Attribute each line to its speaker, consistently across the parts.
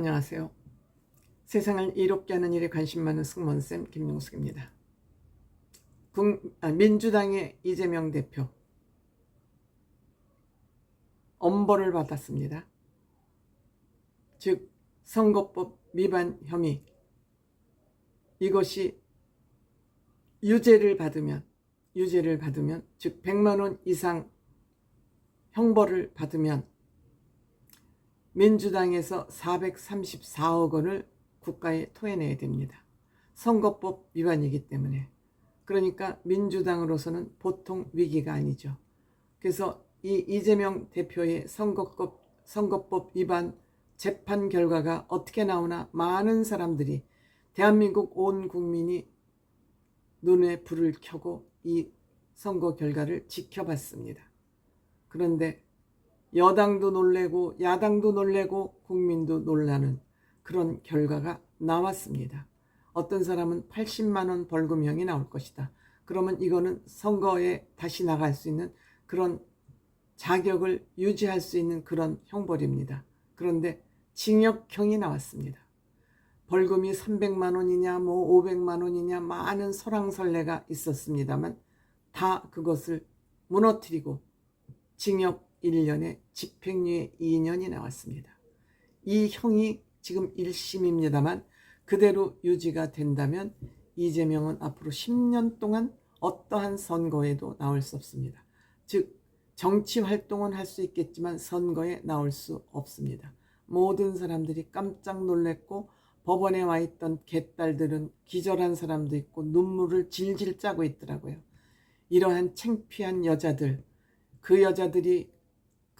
Speaker 1: 안녕하세요. 세상을 이롭게 하는 일에 관심 많은 승무원쌤 김용숙입니다. 국, 아, 민주당의 이재명 대표 엄벌을 받았습니다. 즉 선거법 위반 혐의 이것이 유죄를 받으면 유죄를 받으면 즉 100만 원 이상 형벌을 받으면 민주당에서 434억 원을 국가에 토해내야 됩니다. 선거법 위반이기 때문에. 그러니까 민주당으로서는 보통 위기가 아니죠. 그래서 이 이재명 대표의 선거법, 선거법 위반 재판 결과가 어떻게 나오나 많은 사람들이 대한민국 온 국민이 눈에 불을 켜고 이 선거 결과를 지켜봤습니다. 그런데 여당도 놀래고 야당도 놀래고 국민도 놀라는 그런 결과가 나왔습니다. 어떤 사람은 80만 원 벌금형이 나올 것이다. 그러면 이거는 선거에 다시 나갈 수 있는 그런 자격을 유지할 수 있는 그런 형벌입니다. 그런데 징역형이 나왔습니다. 벌금이 300만 원이냐 뭐 500만 원이냐 많은 설왕설래가 있었습니다만 다 그것을 무너뜨리고 징역 1년에 집행유예 2년이 나왔습니다. 이 형이 지금 1심입니다만 그대로 유지가 된다면 이재명은 앞으로 10년 동안 어떠한 선거에도 나올 수 없습니다. 즉 정치 활동은 할 수 있겠지만 선거에 나올 수 없습니다. 모든 사람들이 깜짝 놀랐고 법원에 와 있던 개딸들은 기절한 사람도 있고 눈물을 질질 짜고 있더라고요. 이러한 창피한 여자들, 그 여자들이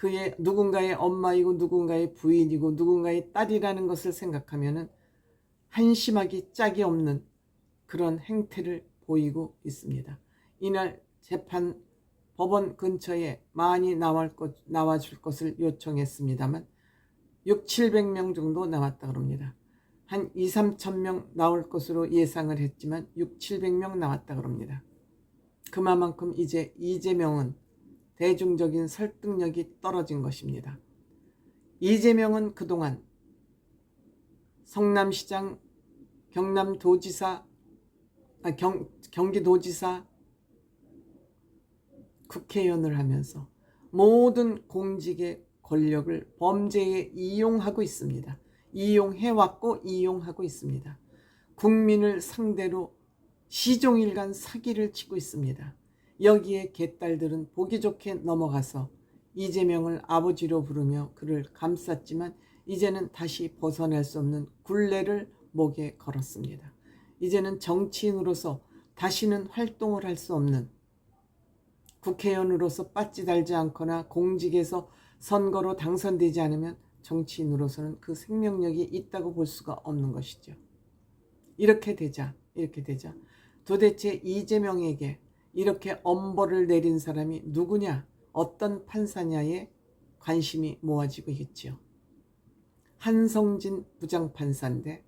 Speaker 1: 그의 누군가의 엄마이고 누군가의 부인이고 누군가의 딸이라는 것을 생각하면은 한심하기 짝이 없는 그런 행태를 보이고 있습니다. 이날 재판 법원 근처에 많이 나올 것, 나와줄 것을 요청했습니다만 6, 700명 정도 나왔다 그럽니다. 한 2, 3천 명 나올 것으로 예상을 했지만 6, 700명 나왔다 그럽니다. 그만큼 이제 이재명은 대중적인 설득력이 떨어진 것입니다. 이재명은 그동안 성남시장, 경남도지사, 아, 경, 경기도지사, 국회의원을 하면서 모든 공직의 권력을 범죄에 이용하고 있습니다. 이용해왔고 이용하고 있습니다. 국민을 상대로 시종일관 사기를 치고 있습니다. 여기에 개딸들은 보기 좋게 넘어가서 이재명을 아버지로 부르며 그를 감쌌지만 이제는 다시 벗어날 수 없는 굴레를 목에 걸었습니다. 이제는 정치인으로서 다시는 활동을 할 수 없는 국회의원으로서 빠지 달지 않거나 공직에서 선거로 당선되지 않으면 정치인으로서는 그 생명력이 있다고 볼 수가 없는 것이죠. 이렇게 되자, 이렇게 되자 도대체 이재명에게 이렇게 엄벌을 내린 사람이 누구냐, 어떤 판사냐에 관심이 모아지고 있지요. 한성진 부장판사인데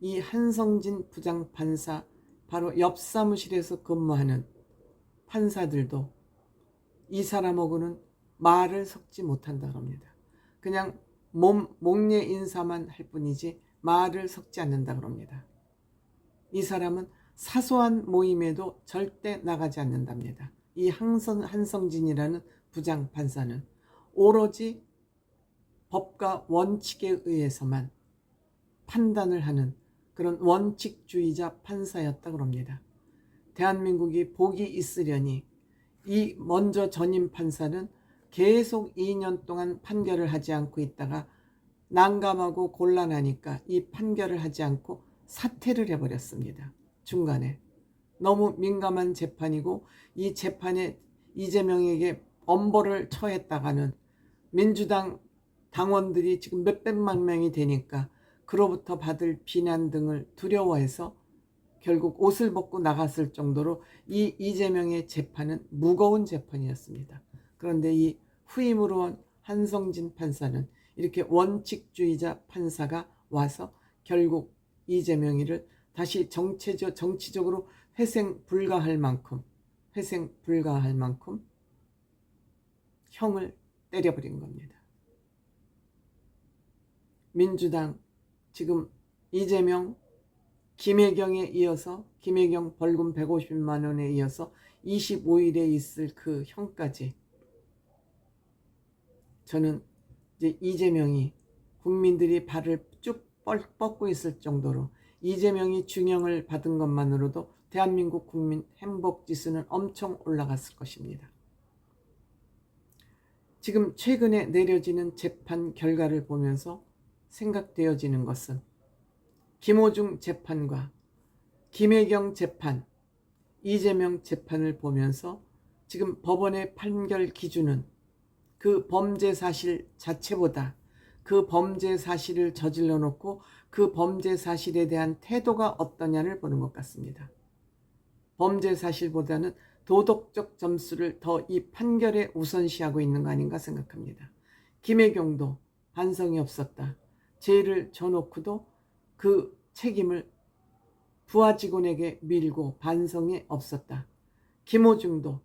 Speaker 1: 이 한성진 부장판사 바로 옆 사무실에서 근무하는 판사들도 이 사람하고는 말을 섞지 못한다 그럽니다. 그냥 몸, 목례 인사만 할 뿐이지 말을 섞지 않는다 그럽니다. 이 사람은 사소한 모임에도 절대 나가지 않는답니다. 이 한성, 한성진이라는 부장 판사는 오로지 법과 원칙에 의해서만 판단을 하는 그런 원칙주의자 판사였다 그럽니다. 대한민국이 복이 있으려니 이 먼저 전임 판사는 계속 2년 동안 판결을 하지 않고 있다가 난감하고 곤란하니까 이 판결을 하지 않고 사퇴를 해버렸습니다. 중간에 너무 민감한 재판이고 이 재판에 이재명에게 엄벌을 처했다가는 민주당 당원들이 지금 몇백만 명이 되니까 그로부터 받을 비난 등을 두려워해서 결국 옷을 벗고 나갔을 정도로 이 이재명의 재판은 무거운 재판이었습니다. 그런데 이 후임으로 온 한성진 판사는 이렇게 원칙주의자 판사가 와서 결국 이재명이를 다시 정체적, 정치적으로 회생 불가할 만큼, 회생 불가할 만큼 형을 때려버린 겁니다. 민주당 지금 이재명, 김혜경에 이어서 김혜경 벌금 150만 원에 이어서 25일에 있을 그 형까지 저는 이제 이재명이 국민들이 발을 쭉 뻗- 뻗고 있을 정도로 이재명이 중형을 받은 것만으로도 대한민국 국민 행복 지수는 엄청 올라갔을 것입니다. 지금 최근에 내려지는 재판 결과를 보면서 생각되어지는 것은 김호중 재판과 김혜경 재판, 이재명 재판을 보면서 지금 법원의 판결 기준은 그 범죄 사실 자체보다 그 범죄 사실을 저질러 놓고 그 범죄 사실에 대한 태도가 어떠냐를 보는 것 같습니다. 범죄 사실보다는 도덕적 점수를 더 이 판결에 우선시하고 있는 거 아닌가 생각합니다. 김혜경도 반성이 없었다. 죄를 져놓고도 그 책임을 부하 직원에게 밀고 반성이 없었다. 김호중도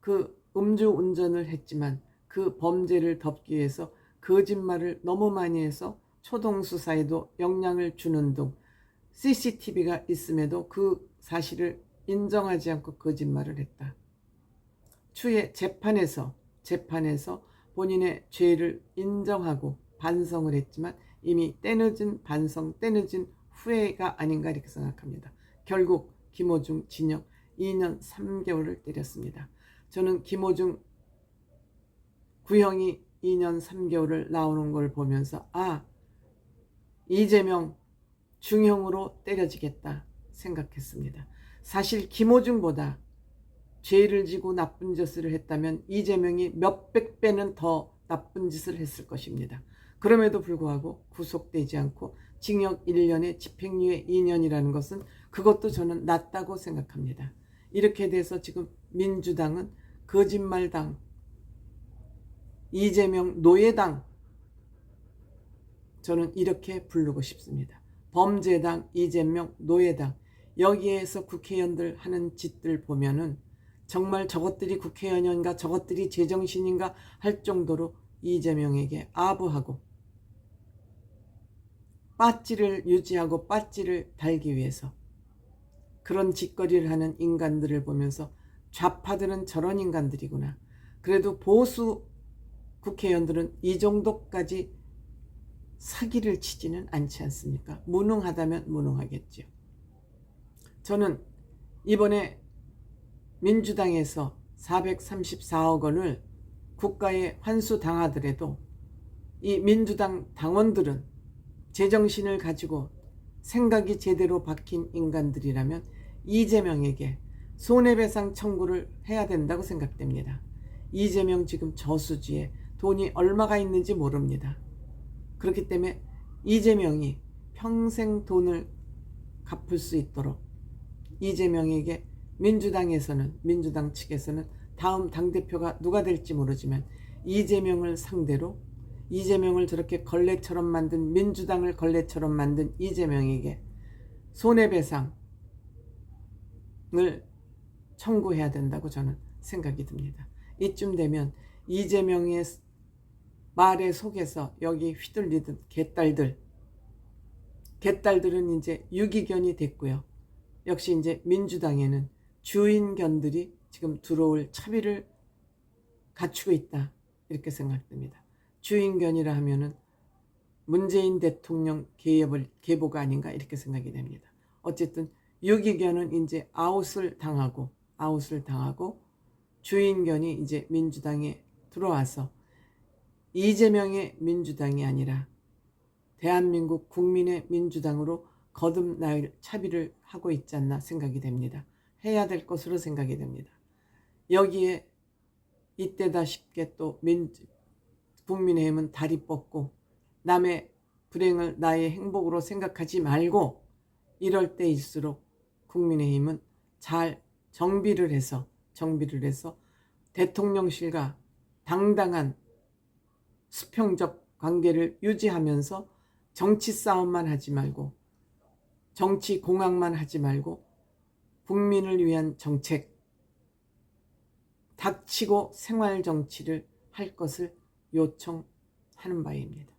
Speaker 1: 그 음주 운전을 했지만 그 범죄를 덮기 위해서 거짓말을 너무 많이 해서 초동 수사에도 영향을 주는 등 CCTV가 있음에도 그 사실을 인정하지 않고 거짓말을 했다. 추후에 재판에서 재판에서 본인의 죄를 인정하고 반성을 했지만 이미 때늦은 반성, 때늦은 후회가 아닌가 이렇게 생각합니다. 결국 김호중 징역 2년 3개월을 때렸습니다. 저는 김호중 구형이 2년 3개월을 나오는 걸 보면서 아 이재명 중형으로 때려지겠다 생각했습니다. 사실 김호중보다 죄를 지고 나쁜 짓을 했다면 이재명이 몇백 배는 더 나쁜 짓을 했을 것입니다. 그럼에도 불구하고 구속되지 않고 징역 1년에 집행유예 2년이라는 것은 그것도 저는 낫다고 생각합니다. 이렇게 돼서 지금 민주당은 거짓말당, 이재명 노예당, 저는 이렇게 부르고 싶습니다. 범죄당, 이재명 노예당, 여기에서 국회의원들 하는 짓들 보면은 정말 저것들이 국회의원인가 저것들이 제정신인가 할 정도로 이재명에게 아부하고 빠찌를 유지하고 빠찌를 달기 위해서 그런 짓거리를 하는 인간들을 보면서 좌파들은 저런 인간들이구나. 그래도 보수 국회의원들은 이 정도까지 사기를 치지는 않지 않습니까? 무능하다면 무능하겠죠. 저는 이번에 민주당에서 434억 원을 국가에 환수당하더라도 이 민주당 당원들은 제정신을 가지고 생각이 제대로 박힌 인간들이라면 이재명에게 손해배상 청구를 해야 된다고 생각됩니다. 이재명 지금 저수지에 돈이 얼마가 있는지 모릅니다. 그렇기 때문에 이재명이 평생 돈을 갚을 수 있도록 이재명에게 민주당에서는 민주당 측에서는 다음 당대표가 누가 될지 모르지만 이재명을 상대로 이재명을 저렇게 걸레처럼 만든 민주당을 걸레처럼 만든 이재명에게 손해배상을 청구해야 된다고 저는 생각이 듭니다. 이쯤 되면 이재명의 말에 속에서 여기 휘둘리던 개딸들 개딸들은 이제 유기견이 됐고요. 역시 이제 민주당에는 주인견들이 지금 들어올 차비를 갖추고 있다. 이렇게 생각됩니다. 주인견이라 하면은 문재인 대통령 계획을 계보가 아닌가 이렇게 생각이 됩니다. 어쨌든 유기견은 이제 아웃을 당하고 아웃을 당하고 주인견이 이제 민주당에 들어와서 이재명의 민주당이 아니라 대한민국 국민의 민주당으로 거듭날 차비를 하고 있지 않나 생각이 됩니다. 해야 될 것으로 생각이 됩니다. 여기에 이때다 싶게 또 민, 국민의힘은 다리 뻗고 남의 불행을 나의 행복으로 생각하지 말고 이럴 때일수록 국민의힘은 잘 정비를 해서 정비를 해서 대통령실과 당당한 수평적 관계를 유지하면서 정치 싸움만 하지 말고 정치 공학만 하지 말고 국민을 위한 정책 닥치고 생활 정치를 할 것을 요청하는 바입니다.